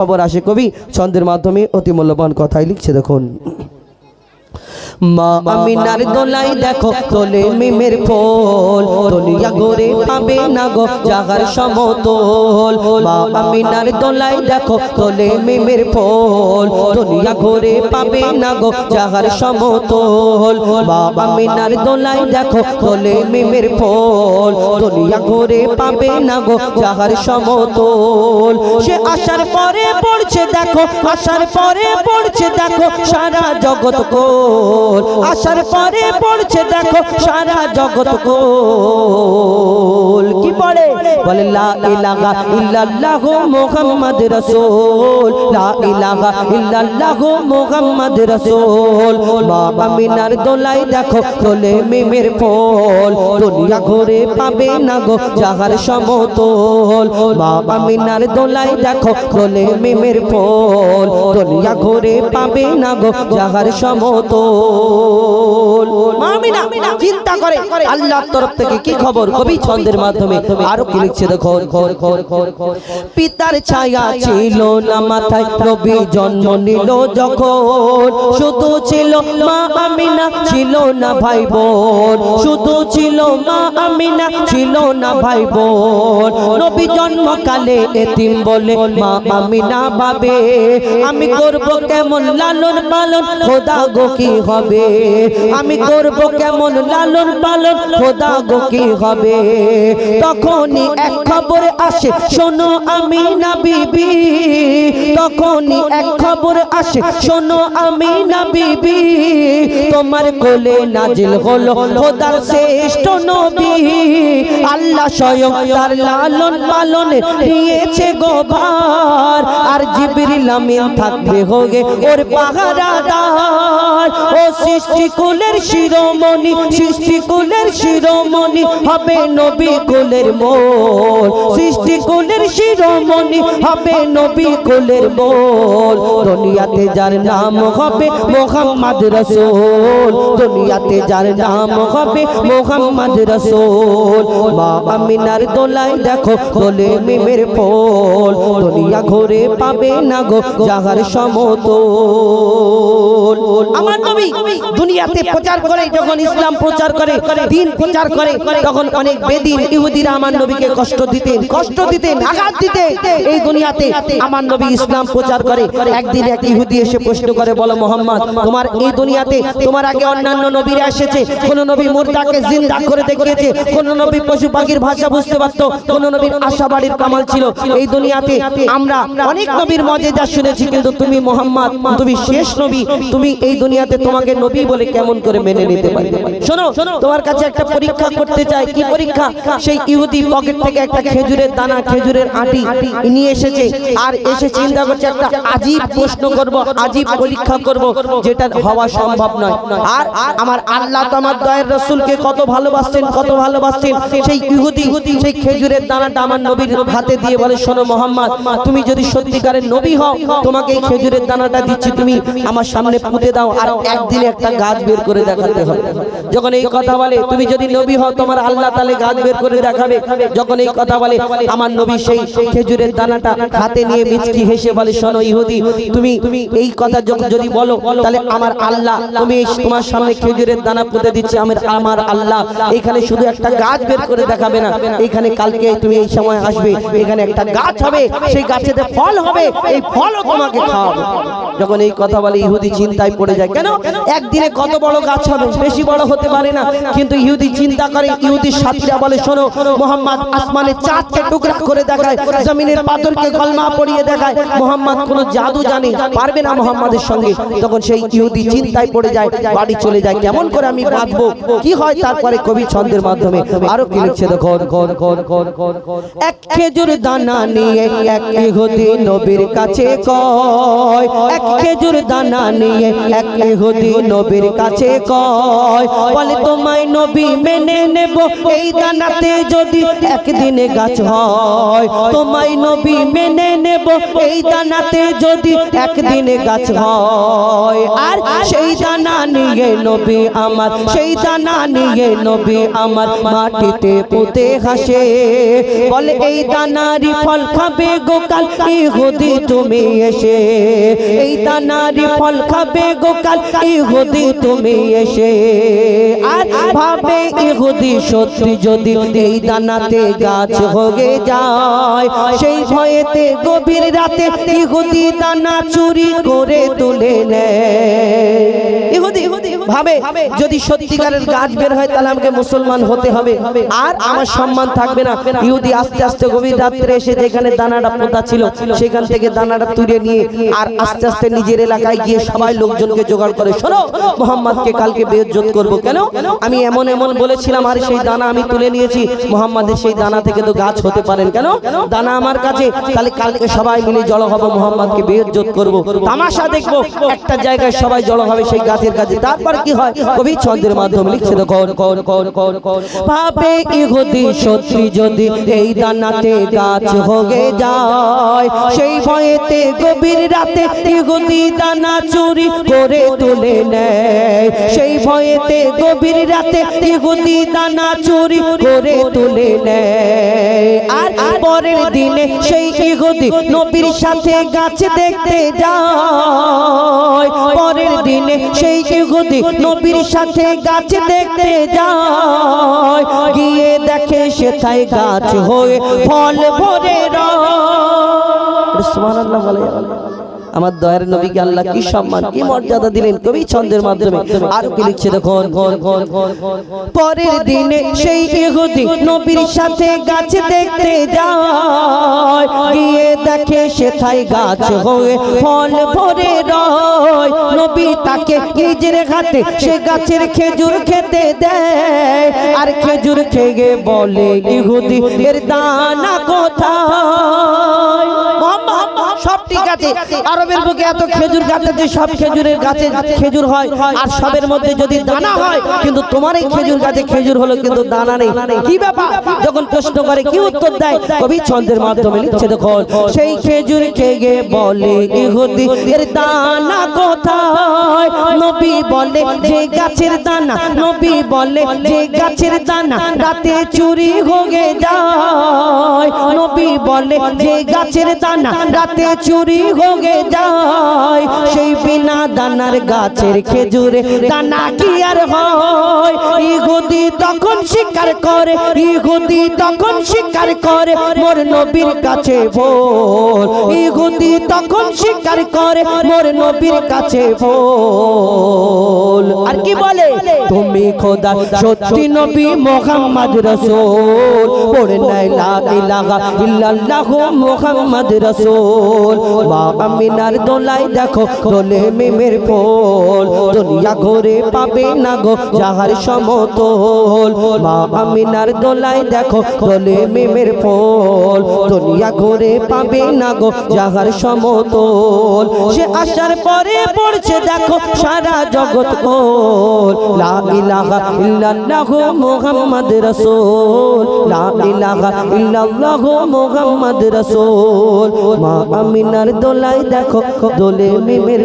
খবর আসে কবি ছন্দের মাধ্যমে অতি মূল্যবান কথাই লিখছে। দেখুন। মা আমিনার দোলাই দেখো, তোলে মিমের ফল। দুনিয়া ঘুরে পাবে না গো জাগার সমতল। মা আমিনার দোলাই দেখো, তোলে মিমের ফল। দুনিয়া ঘুরে পাবে না গো জাগার সমতল। মা আমিনার দোলাই দেখো, তোলে মিমের ফল। দুনিয়া ঘুরে পাবে না গো জাগার সমতল। সে আসার পরে পড়ছে, দেখো আসার পরে পড়ছে, দেখো, সারা জগৎ কোল। আসার পরে পড়ছে দেখো সারা জগৎ কি পড়ে বলে লা ইলাহা ইল্লাল্লাহু মুহাম্মদ রাসূল লা ইলাহা ইল্লাল্লাহু মুহাম্মদ রাসূল মা আমিনার দোলাই দেখো তোলে মিমের ফল দুনিয়া ঘুরে পাবে না গো জাহার সমতল মা আমিনার দোলাই দেখো তোলে মিমের ফল দুনিয়া ঘুরে পাবে না গো জাহার সমতল। চিন্তা করে আল্লাহর তরফ থেকে কি খবর? কবি ছন্দের মাধ্যমে আরও কি লিখছে দেখো পিতার ছায়া ছিল না মাথায় নবী জন্ম নিল যখন। শুধু ছিল মা আমিনা ছিল না ভাই বোন শুধু ছিল মা আমিনা ছিল না ভাই বোন নবী জন্মকালে এতিম বলে মা আমিনা ভাবে আমি করব কেমন লালন পালন খোদা গো কি হবে? আমি করব কেমন লালন পালন? খোদা গো, কি হবে? তখনই এক খবর আসে, শোনো আমি না বিবি। তখনই এক খবর আসে, শোনো আমি না বিবি। তোমার কোলে নাজিল হলো খোদার শ্রেষ্ঠ নবী। আল্লাহ স্বয়ং তার লালন পালনে দিয়েছে গোভার আর জিবরিল আমিন থাকবে হোগে ওর পাহারাদার। ও সৃষ্টি কুলের শিরোমণি, সৃষ্টি কুলের শিরোমণি, হবে নবী কুলের মোল। সৃষ্টি কুলের শিরোমণি, হবে নবী কুলের মোল। দুনিয়াতে যার নাম হবে মোহাম্মদ রসুল। দুনিয়াতে যার নাম হবে মোহাম্মদ রসুল। দেখো মিমের দুনিয়া ঘুরে পাবে না গো সমতল। আমার নবী দুনিয়াতে প্রচার করে, যখন ইসলাম প্রচার করে, দিন প্রচার করে, তখন অনেক বেদিন ইহুদিরা আমার নবীকে কষ্ট দিতেন কষ্ট দিতেন, আঘাত দিতেন। এই দুনিয়াতে আমার নবী ইসলাম প্রচার করে। একদিন এক ইহুদি এসে প্রশ্ন করে, বলো মোহাম্মদ, তোমার এই দুনিয়াতে তোমার আগে অন্যান্য নবীরা এসেছে? কোন নবী মুর্দাকে জিন্দা করে দেখিয়েছে? কোন নবী পশু পাখির ভাষা বুঝতে পারতো? কোন নবীর আশাবাড়ির কামাল ছিল? এই দুনিয়াতে আমরা অনেক নবীর শুনেছি, কিন্তু তুমি মোহাম্মদ, তুমি শেষ নবী, তুমি এই দুনিয়াতে তোমাকে নবী বলে কেমন করে মেনে নিতে পারি। শোনো তোমার কাছে একটা পরীক্ষা করতে চাই। কি পরীক্ষা সেই ইহুদি পকেট থেকে একটা খেজুরের দানা খেজুরের আটি নিয়ে এসেছে। আর এসে চিন্তা করছে একটা আজীব প্রশ্ন করব আজীব পরীক্ষা করব যেটা হওয়া সম্ভব নয়। আর আমার আল্লাহ তো আমার দয়ের রসুলকে কত ভালোবাসছেন কত ভালোবাসছেন সেই ইহুদি সেই খেজুরের দানাটা আমার নবীর হাতে দিয়ে বলে শোনো মোহাম্মদ তুমি যদি সত্যিকারের নবী হও তোমাকে এই খেজুরের দানাটা দিচ্ছি তুমি আমার সামনে পুঁতে দাও আর একদিনে একটা গাছ বের করে দেখাতে হবে। যখন এই কথা বলে, তুমি যদি নবী হও, তোমার আল্লাহ তালে গাছ বের করে দেখাবে। যখন এই কথা বলে, আমার নবী সেই খেজুরের দানাটা হাতে নিয়ে মিচকি হেসে বলে, শোনো ইহুদি, তুমি এই কথা যখন যদি বলো, তাহলে আমার আল্লাহ, তুমি তোমার সামনে খেজুরের দানা পুঁতে দিচ্ছে, আমার আমার আল্লাহ। এখানে শুধু একটা গাছ বের করে দেখাবে না। এখানে কালকে তুমি এই সময় আসবে, এখানে একটা গাছ হবে, সেই গাছেতে ফল হবে, এই ফলও তোমাকে খাওয়াবে। যখন এই কথা বলে, ইহুদি চিন্তায় পড়ে যায়, কেন? একদিনে কত বড় গাছ হবে বেশি বড় হতে পারে না। কিন্তু ইহুদি চিন্তা করে, ইহুদি সাথীরা বলে, শোনো, মোহাম্মদ আসমানে চাঁদকে টুকরা করে দেখায়, জমিনের পাথরকে গলমা পড়িয়ে দেখায়। মোহাম্মদ কোনো জাদু জানে, পারবে না মোহাম্মদের সঙ্গে। তখন সেই ইহুদি চিন্তায় পড়ে যায়, বাড়ি চলে যায়। কেমন করে আমি বাঁচবো? কি হয় তারপরে কবি ছন্দের মাধ্যমে? আরও কি লিখছে দেখো এক খেজুর দানা নিয়ে এক ইহুদি নবীর কাছে কয়, এক খেজুর দানা নিয়ে এক ইহুদি নবীর কাছে কয়, বলে তোমায় নবী মেনে নেব। এই দানাতে যদি একদিনে গাছ হয়, তোমায় নবী মেনে নেব। এই দানাতে যদি গাছ হয়, আর সেই দানা নিয়ে নবী আমার, সেই দানা নিয়ে নবী আমার মাটিতে পুঁতে হাসে। বলে, এই দানারি ফল খাবে গোকাল, ইহুদি তুমি এসে। এই দানারি ফল খাবে গোকাল, ইহুদি তুমি এসে আর ভাবে ইহুদি সত্যি যদি এই দানাতে গাছ হয়ে যায়, সেই ভয়েতে গভীর রাতে ইহুদি দানা চুরি করে তুলে নেয়। ইহুদি ভাবে যদি সত্যিকারের গাছ বের হয় তাহলে আমাকে মুসলমান হতে হবে। আর আমার সম্মান থাকবে না। ইহুদি আস্তে আস্তে গভীর রাত্রে এসে যেখানে দানাটা পোতা ছিল সেখান থেকে দানাটা তুলে নিয়ে আর আস্তে আস্তে নিজের এলাকায় গিয়ে সবাই লোকজনকে জোগাড় করে শোনো মোহাম্মদকে কালকে বেজ্জত করব কেন? আমি এমন এমন বলেছিলাম আর সেই দানা আমি তুলে নিয়েছি মোহাম্মদের সেই দানা থেকে তো গাছ হতে পারেন কেন? দানা আমার কাছে তাহলে কালকে সবাই মিলে জড়ো হব মোহাম্মদকে বেজ্জত করব তামাশা দেখব একটা জায়গায় সবাই জড়ো হবে সেই গাছের কাছে তারপর কি হয়? কবি ছন্দের মাধ্যমে লিখছে ভাবে ইহুদি সত্যি যদি এই দানাতে গাছ হয়ে যায় সেই ভয়েতে গভীর রাতে ইহুদি দানা চুরি করে তুলে নেয়। সেই ভয়েতে গভীর রাতে ইহুদি দানা চুরি করে তুলে নেয়। আর পরের দিনে সেই ইহুদি নবীর সাথে গাছ দেখতে যায়। পরের দিনে সেই ইহুদি নবীর সাথে গাছ দেখতে যায়, গিয়ে দেখে সেথায় গাছ হয়ে ফল ভরে রয়। সুবহানাল্লাহ বলে। আমার দয়ার নবীকে আল্লাহ কি সম্মান কি মর্যাদা দিলেন? কবি ছন্দের মাধ্যমে। আর কি লিখছে দেখুন। পরের দিনে সেই ইহুদি নবীর সাথে গাছ দেখতে যায়। গিয়ে দেখে সেথায় গাছ হয়ে ফল ভরে রয়। নবী তাকে নিজের হাতে সে গাছের খেজুর খেতে দেয়। আর খেজুর খেয়ে বলে ইহুদি এর দানা কোথায়? আরবের বুকে এত খেজুর গাছ আছে সব খেজুরের গাছে খেজুর হয়। আর সবের মধ্যে যদি দানা হয় কিন্তু তোমার এই খেজুর গাছে খেজুর হলো কিন্তু দানা নেই। কি ব্যাপার? যখন প্রশ্ন করে কি উত্তর দেয়? কবি ছন্দের মাধ্যমে লিখছে দেখুন সেই খেজুর খেয়ে বলে ইহুদি? এর দানা কোথায়? নবী বলে যে গাছের দানা। নবী বলে যে গাছের দানা রাতে চুরি হয়ে যায়। নবী বলে যে গাছের দানা রাতে চুরি হয়ে যায়। সেই বিনা দানার গাছের খেজুরে দানা কি আর হয়? ইহুদি তখন স্বীকার করে, ইহুদি তখন স্বীকার করে, মোর নবীর কাছে ভোল ইহুদি তখন স্বীকার করে, মোর নবীর কাছে ভোল আর কি বলে? তুমি খোদা, সত্যি নবী মোহাম্মদ রসুল। পড়ে নাই লা ইলাহা ইল্লাল্লাহু মোহাম্মদ রসুল। মা আমিনার দোলাই দেখো, দোলে মেমের ফোল। দুনিয়া ঘুরে পাবে না গো যাহার সমতল। মা আমিনার দোলাই দেখো, দোলে মেমের ফোল। দুনিয়া ঘুরে পাবে না গো যাহার সমতল। সে আসার পরে পড়ছে দেখো সারা জগৎ কোল লা ইলাহা ইল্লাল্লাহু মুহাম্মদ রাসূল। লা ইলাহা ইল্লাল্লাহু মুহাম্মদ রাসূল। মা আমিনার দোলাই দেখো, দোলে মিমের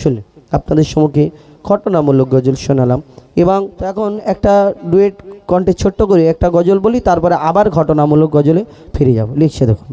শুনলেন, আপনাদের সম্মুখে ঘটনামূলক গজল শোনালাম। এবং এখন একটা ডুয়েট কণ্ঠে ছোট্ট করে একটা গজল বলি, তারপরে আবার ঘটনামূলক গজলে ফিরে যাব। লিখছে দেখুন।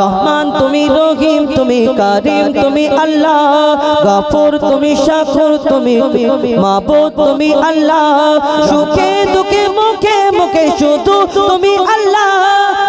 রহমান, তুমি রহিম, তুমি কারিম, তুমি আল্লাহ। গাফুর, তুমি শাকুর, তুমি মাবুদ, তুমি আল্লাহ। সুখে দুঃখে মুখে মুখে শুধু তুমি আল্লাহ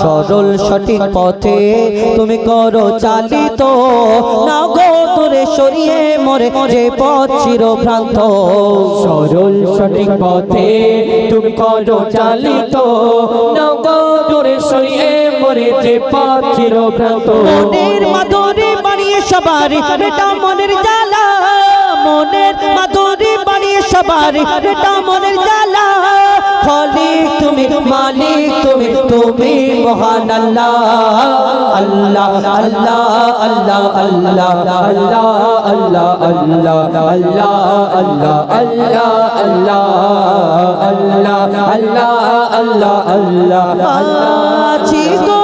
সরল সঠিক পথে তুমি করো চালিত। না দূরে সরিয়ে মরে যে পথ চিরভ্রান্ত। সরল সঠিক পথে তুমি করো চালিত। নগরে সরিয়ে মরেছে পথ চিরভ্রান্ত। মনের মাধুরী সবার এটা মনের জ্বালা মনের মাধুরী বানিয়ে সবার এটা মনের জ্বালা খালিক তুমি মালিক তুমি তুমি মহান আল্লাহ আল্লাহ আল্লাহ আল্লাহ আল্লাহ আল্লাহ আল্লাহ আল্লাহ আল্লাহ আল্লাহ আল্লাহ আল্লাহ আল্লাহ আল্লাহ আল্লাহ আল্লাহ ডুবে আমি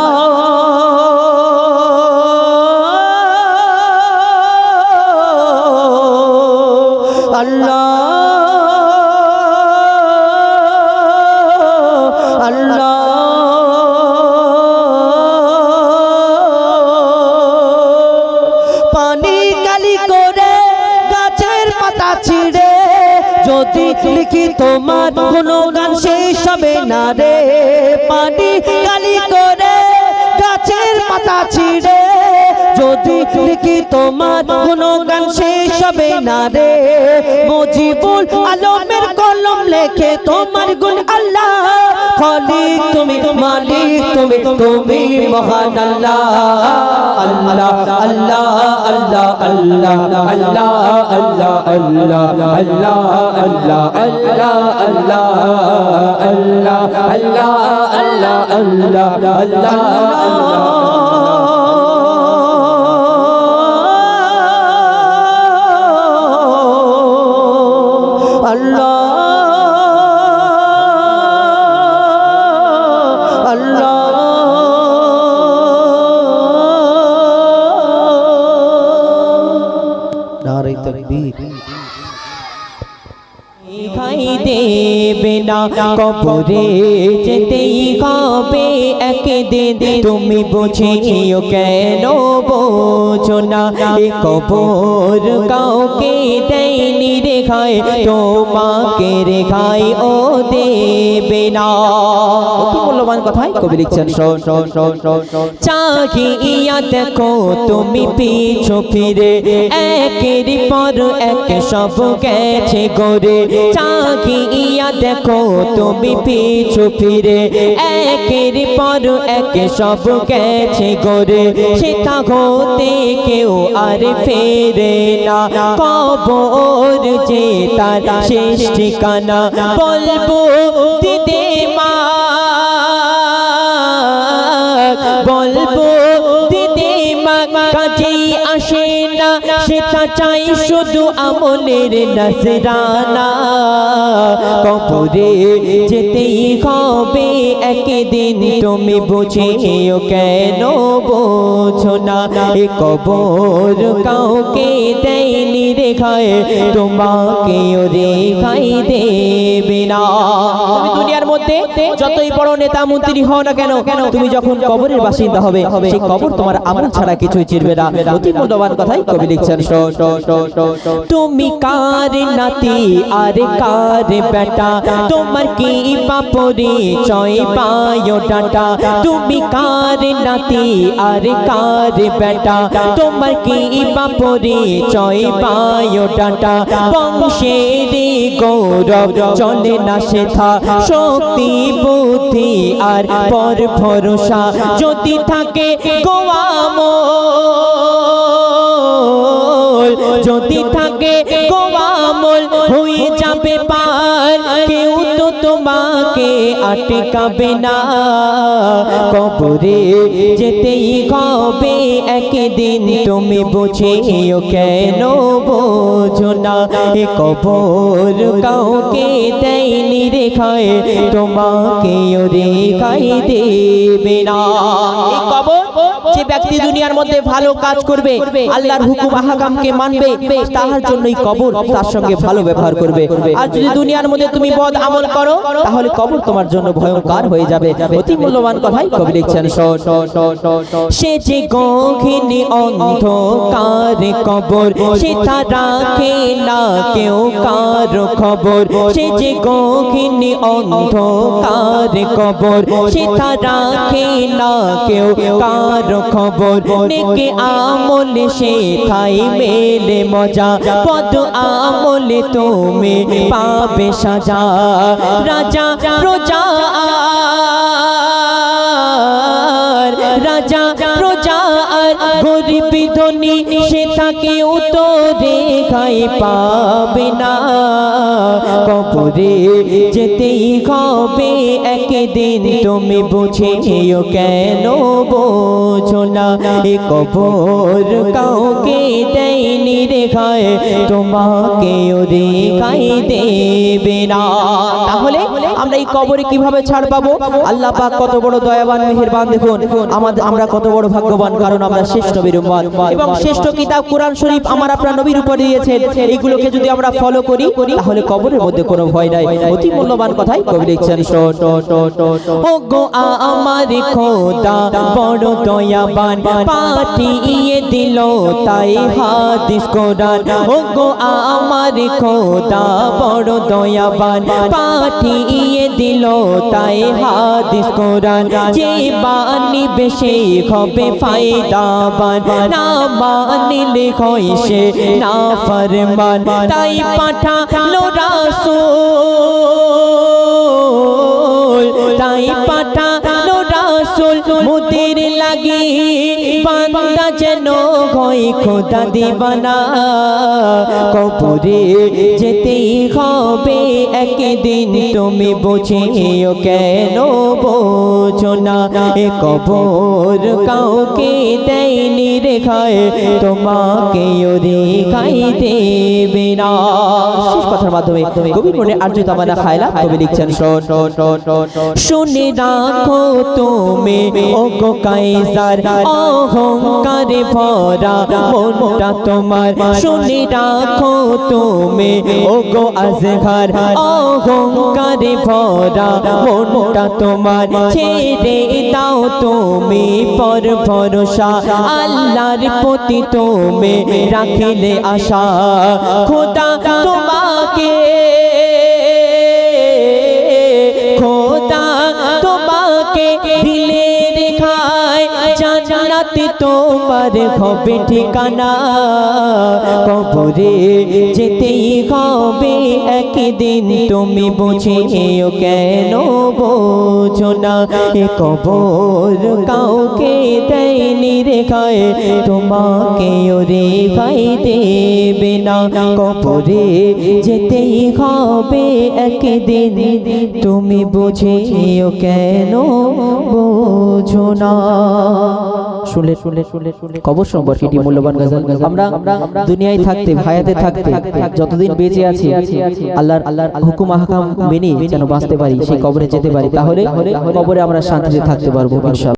করে গাছের পাতা ছিঁড়ে, যদি লিখি তোমার কোনো গান সেই হবে না রে। পানি কালি করে গাছের পাতা ছিঁড়ে, যদি লিখি তোমার কোনো হবে না রে মজিবুল আলমের কলম লেখে তোমার গুণ আল্লাহ খালিক তুমি মালিক তুমি তুমি মহান আল্লাহ আল্লাহ আল্লাহ আল্লাহ আল্লাহ আল্লাহ আল্লাহ আল্লাহ আল্লাহ আল্লাহ আল্লাহ আল্লাহ আল্লাহ আল্লাহ আল্লাহ আল্লাহ আল্লাহ না, কবরে যেতেই হবে একদিন। তুমি বুঝিও কেন বোঝো না, এ কাউকে দেয়নি রেখায় তোমাকে রেখায় ও দেবে না। দেখো তুমি পিছু ফিরে, একের পর এক সব গেছে গরে সেটা হতে কেউ আর ফেরে না। কবর যে তার শেষ ঠিকানা, বলব দিদে চাই শুধু আমনের নজরানা কবরে যেতেই হবে একদিন তুমি বুঝেও কেন বোঝো না? এ কবর কাউকে দেয়নি রেখায় তোমাকেও রেখাই দেবে না। দুনিয়ার মধ্যে যতই বড় নেতা মন্ত্রী হও না কেন কেন তুমি যখন কবরের বাসিন্দা হবে সেই কবর তোমার আমল ছাড়া কিছুই চিরবে না। অতি মূল্যবান কথাই কবি লিখছেন। শো, শো, শো, শো, শো। তুমি কার নাতি আর কার বেটা? তোমার কি পাপরি চয় পায়ো ডাটা? তুমি কার নাতি আর কার বেটা? তোমার কি পাপরি চয় পায়ো ডাটা? বংশের গৌরব চলে না শেখা শক্তি, বুদ্ধি আর পর ভরসা। যদি থাকে গোয়ামল যদি থাকে গোয়ামল হয়ে যাবে পার কেউ তো তোমাকে আটকাবে না। কবরে যেতেই হবে, একদিন তুমি বুঝেও কেন বোঝো না। এ কবর কাউকে দেয়নি রেখায় তোমাকে রেখাই দেবে না। কবর যে ব্যক্তি দুনিয়ার মধ্যে ভালো কাজ করবে, আল্লাহর হুকুম, আহকামকে মানবে, তাহার জন্যই কবর তার সঙ্গে ভালো ব্যবহার করবে। আর যদি দুনিয়ার মধ্যে তুমি বদ আমল করো, তাহলে কবর তোমার জন্য ভয়ঙ্কর হয়ে যাবে। অতি মূল্যবান কথাই কবি লিখছেন। সে যে গহিনী অন্ধকার কবর, সে তা রাখে না কেউ কার খবর। সে যে গহিনী অন্ধকার কবর, সে তা রাখে না কেউ কার খবর নেকে আমল সে খাই মেলে মজা পদ আমলে তুমি পাবে সাজা। রাজা প্রজা রাজা প্রজা গরিব ধনী সে তাকে উত্তরে খাই পাবে না। কবরে যেতেই হবে একদিন, তুমি বুঝেও কেন বোঝো না। এ কবর কাউকে দেয়নি রেখায় তোমাকে রেখাই দেবে না। তাহলে আমরা এই কবরে কীভাবে ছাড় পাবো? আল্লাহ পাক কত বড় দয়াবান, মেহেরবান, দেখুন, আমাদের আমরা কত বড় ভাগ্যবান, কারণ আমরা শেষ নবীর উম্মত। এবং শ্রেষ্ঠ কিতাব কোরআন শরীফ আমার আপনার নবীর উপর দিয়েছেন। এইগুলোকে যদি আমরা ফলো করি, তাহলে কবরের মধ্যে কোনো ভয় নাই। অতি মূল্যবান কথাই কবি লিখছেন। ও গো আমার খোদা, বড় দয়াবান, পাঠিয়ে দিল তাই হাদিস কোরআন। ও গো আমার খোদা, বড় দয়াবান, পাঠিয়ে দিল তাই হাদিস কোরআন। যে বানিবে সে হবে ফায়দাবান না মানিলে হয় সে না ফরমান। তাই পাঠালো রাসূল। হয় খোদা দিবানা। কবরে যেতেই হবে একদিন, তুমি বুঝেও কেন বোঝো না এ কবর কাউকে দেয়নি রেখায় তোমাকে রেখাই দেবে না। কথার মাধ্যমে কবি মনে আর্য তামানা কবি লিখছেন। শুনে রাখো তুমি ও গো কাইজার অহংকারে ভরা মনটা তোমার শুনে রাখো তুমি। ও গো আজহার ভরা, মনটা তোমার ছেড়ে দাও তুমি। পর ভরসা আল্লাহর প্রতি তুমি রাখিলে আশা। খোদা তোমাকে খোদা তোমাকে দিলে রেখায় জান্নাতে তোমার হবে ঠিকানা। কবরে যেতেই হবে একদিন। তুমি বুঝেও কেন বোঝো না। এ কবর কাউকে দেয়নি রেখায় তোমাকে ওরে রেখাই দেবে না। কবরে যেতেই হবে একদিন। তুমি বুঝেও কেন বোঝো না। শুলে শুলে শুনলে কবর সম্পর্কে এটি মূল্যবান গজল। আমরা দুনিয়ায় থাকতে, ভায়াতে থাকতে, যতদিন বেঁচে আছি, আল্লাহর আল্লাহর হুকুম, আহকাম মেনে যেন বাঁচতে পারি, সেই কবরে যেতে পারি, তাহলে কবরে আমরা শান্তিতে থাকতে পারব, ইনশাআল্লাহ।